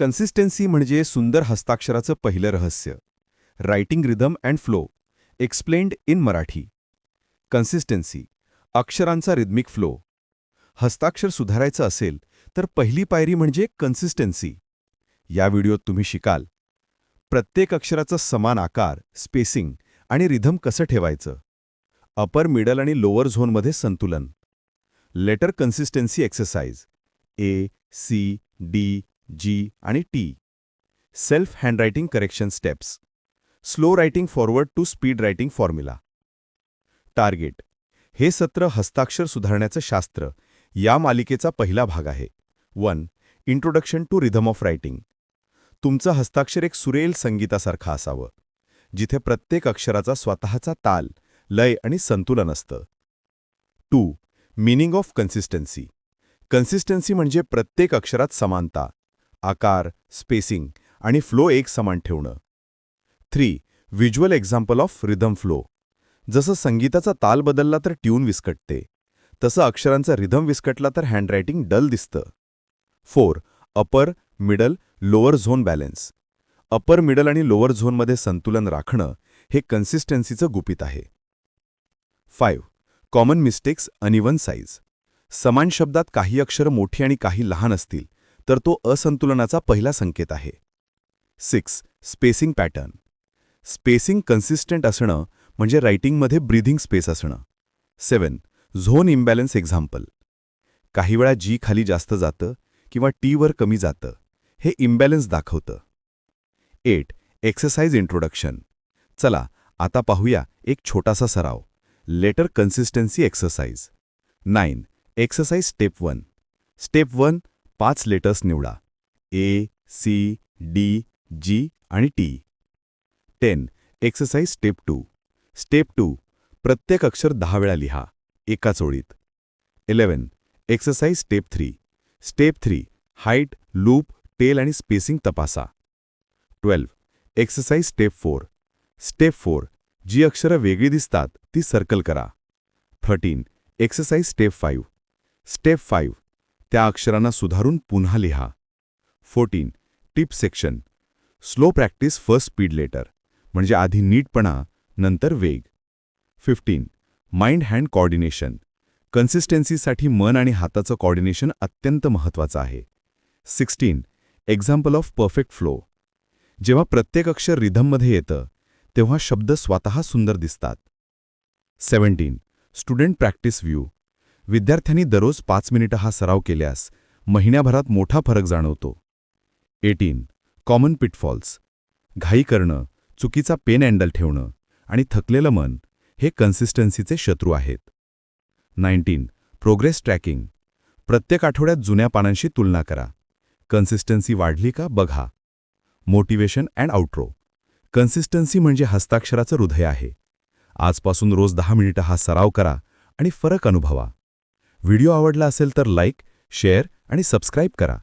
Consistency म्हणजे सुंदर हस्ताक्षराचं पहिलं रहस्य. Writing rhythm and flow explained in Marathi. Consistency अक्षरांचा rhythmic flow हस्ताक्षर सुधारायचं असेल तर पहिली पायरी म्हणजे कन्सिस्टन्सी या व्हिडिओत तुम्ही शिकाल प्रत्येक अक्षराचं समान आकार स्पेसिंग आणि रिधम कसं ठेवायचं? अपर मिडल आणि लोअर झोनमध्ये संतुलन. Letter consistency exercise A C D G आणि T self handwriting correction steps slow writing forward to speed writing formula target हे सत्र हस्ताक्षर सुधारण्याचं शास्त्र या मालिकेचा पहिला भाग आहे. One introduction to rhythm of writing तुमचं हस्ताक्षर एक सुरेल संगीतासारखं असावं जिथे प्रत्येक अक्षराचा स्वतःचा ताल लय आणि संतुलन असतं. Two meaning of consistency consistency म्हणजे प्रत्येक अक्षरात समानता आकार स्पेसिंग आणि फ्लो एक समान ठेवणं. Three visual example of rhythm flow जसं संगीताचा ताल बदलला तर ट्यून विस्कटते. तसं अक्षरांचा रिदम विस्कटला तर हँडरायटिंग डल दिसतं. Four upper middle lower zone balance upper middle आणि लोअर झोनमध्ये संतुलन राखणं हे कन्सिस्टन्सीचं गुपित आहे. Five common mistakes uneven size समान शब्दात काही अक्षरं मोठी आणि काही लहान असतील. तर तो असंतुलनाचा पहिला संकेत आहे. Six spacing pattern. Spacing consistent असणं म्हणजे रायटिंगमध्ये ब्रीथिंग स्पेस असणं. Seven zone imbalance example. काही वेळा जी खाली जास्त जातं किंवा टीवर कमी जातं हे इम्बॅलन्स दाखवतं. Eight exercise introduction. चला आता पाहूया एक छोटासा सराव. Letter consistency exercise. Nine exercise step one. Step one पाच लेटर्स निवडा. ए सी डी जी आणि T ten. Exercise step two step two प्रत्येक अक्षर दहा वेळा लिहा. एकाच ओळीत eleven exercise step three step three height loop tail आणि स्पेसिंग तपासा. Twelve exercise step four step four जी अक्षरं वेगळी दिसतात ती सर्कल करा. Thirteen exercise step five step five त्या अक्षरांना सुधारून पुन्हा लिहा. Fourteen. Tip section. Slow practice first speed later. म्हणजे आधी नीटपणा नंतर वेग. फिफ्टीन. Mind hand coordination. कन्सिस्टन्सीसाठी मन आणि हाताचं कॉर्डिनेशन अत्यंत महत्त्वाचं आहे. Sixteen. Example of perfect flow. जेव्हा प्रत्येक अक्षर रिधममध्ये येतं तेव्हा शब्द स्वतः सुंदर दिसतात. Seventeen student practice view. विद्यार्थ्यांनी दररोज पाच मिनिटं हा सराव केल्यास महिन्याभरात मोठा फरक जाणवतो. एटीन. कॉमन पिटफॉल्स घाई करणं चुकीचा पेन हँडल ठेवणं आणि थकलेलं मन हे कन्सिस्टन्सीचे शत्रू आहेत. नाईन्टीन. प्रोग्रेस ट्रॅकिंग प्रत्येक आठवड्यात जुन्या पानांशी तुलना करा. कन्सिस्टन्सी वाढली का बघा. मोटिवेशन अँड आउट्रो कन्सिस्टन्सी म्हणजे हस्ताक्षराचं हृदय आहे. आजपासून रोज दहा मिनिटं हा सराव करा आणि फरक अनुभवा. व्हिडिओ आवडला असेल तर लाईक शेअर आणि सबस्क्राईब करा.